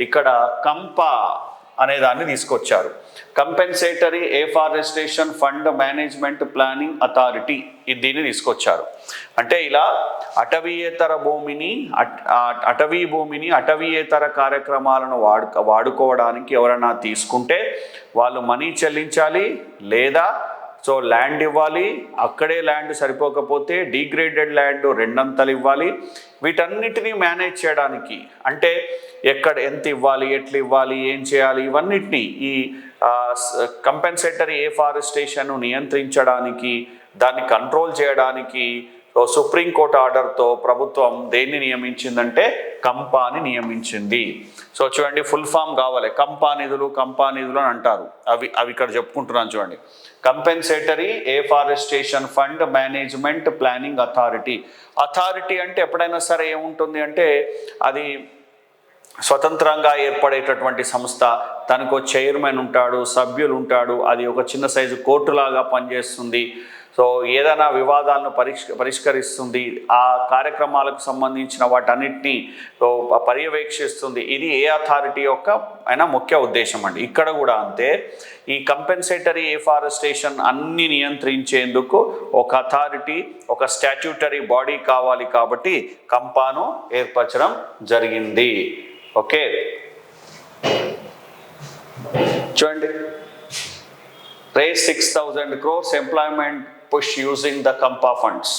ఇక్కడ కంపా అనే దాన్ని తీసుకొచ్చారు. Compensatory afforestation fund management planning authority దీన్ని తీసుకొచ్చారు. అంటే ఇలా అటవీయేతర భూమిని అటవీ భూమిని అటవీయేతర కార్యక్రమాలను వాడు వాడుకోవడానికి ఎవరైనా తీసుకుంటే వాళ్ళు మనీ చెల్లించాలి లేదా సో ల్యాండ్ ఇవ్వాలి అక్కడే ల్యాండ్ సరిపోకపోతే డీగ్రేడెడ్ ల్యాండ్ రెండంతలు ఇవ్వాలి. వీటన్నిటినీ మేనేజ్ చేయడానికి అంటే ఎక్కడ ఎంత ఇవ్వాలి ఎట్లా ఇవ్వాలి ఏం చేయాలి ఇవన్నిటినీ ఈ కంపెన్సేటరీ ఏ ఫారెస్టేషన్ నియంత్రించడానికి దాన్ని కంట్రోల్ చేయడానికి సుప్రీంకోర్టు ఆర్డర్తో ప్రభుత్వం దేన్ని నియమించిందంటే కంపాని నియమించింది. సో చూడండి ఫుల్ ఫామ్ కావాలి. కంపా నిధులు అని అంటారు. అవి అవి ఇక్కడ చెప్పుకుంటున్నాను చూడండి. Compensatory afforestation fund management planning authority authority అంటే ఎప్పుడైనా సరే ఏముంటుంది అంటే అది స్వతంత్రంగా ఏర్పడేటటువంటి సంస్థ. తనకు చైర్మన్ ఉంటాడు సభ్యులు ఉంటాడు. అది ఒక చిన్న సైజు కోర్టులాగా పనిచేస్తుంది. సో ఏదైనా వివాదాలను పరిష్ పరిష్కరిస్తుంది ఆ కార్యక్రమాలకు సంబంధించిన వాటన్నిటినీ పర్యవేక్షిస్తుంది. ఇది ఏ అథారిటీ యొక్క అయినా ముఖ్య ఉద్దేశం అండి. ఇక్కడ కూడా అంతే. ఈ కంపెన్సేటరీ ఏఫారెస్టేషన్ అన్ని నియంత్రించేందుకు ఒక అథారిటీ ఒక స్టాట్యూటరీ బాడీ కావాలి కాబట్టి కంపాను ఏర్పరచడం జరిగింది. ఓకే? చూడండి. Raise six thousand crores employment push using the CAMPA funds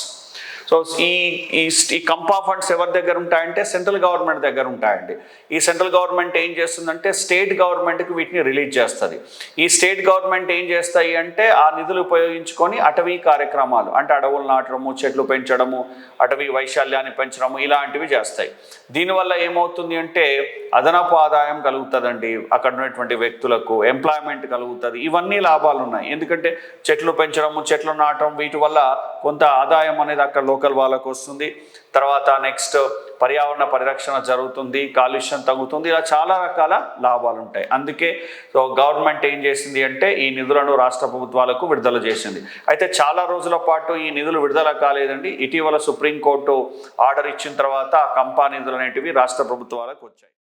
so ఈ ఈ ఈ కంపా ఫండ్స్ ఎవరి దగ్గర ఉంటాయంటే సెంట్రల్ గవర్నమెంట్ దగ్గర ఉంటాయండి. ఈ సెంట్రల్ గవర్నమెంట్ ఏం చేస్తుందంటే స్టేట్ గవర్నమెంట్కి వీటిని రిలీజ్ చేస్తుంది. ఈ స్టేట్ గవర్నమెంట్ ఏం చేస్తాయి అంటే ఆ నిధులు ఉపయోగించుకొని అటవీ కార్యక్రమాలు అంటే అడవులు నాటడము చెట్లు పెంచడము అటవీ వైశాల్యాన్ని పెంచడము ఇలాంటివి చేస్తాయి. దీనివల్ల ఏమవుతుంది అంటే అదనపు ఆదాయం కలుగుతుందండి. అక్కడ ఉన్నటువంటి వ్యక్తులకు ఎంప్లాయ్మెంట్ కలుగుతుంది. ఇవన్నీ లాభాలు ఉన్నాయి. ఎందుకంటే చెట్లు పెంచడము చెట్లు నాటడం వీటి వల్ల కొంత ఆదాయం అనేది అక్కడ లోకల్ వాళ్ళకు వస్తుంది. తర్వాత నెక్స్ట్ పర్యావరణ పరిరక్షణ జరుగుతుంది కాలుష్యం తగ్గుతుంది. ఇలా చాలా రకాల లాభాలు ఉంటాయి. అందుకే సో గవర్నమెంట్ ఏం చేసింది అంటే ఈ నిధులను రాష్ట్ర ప్రభుత్వాలకు విడుదల చేసింది. అయితే చాలా రోజుల పాటు ఈ నిధులు విడుదల కాలేదండి. ఇటీవల సుప్రీంకోర్టు ఆర్డర్ ఇచ్చిన తర్వాత ఆ కంపా నిధులు అనేటివి రాష్ట్ర ప్రభుత్వాలకు వచ్చాయి.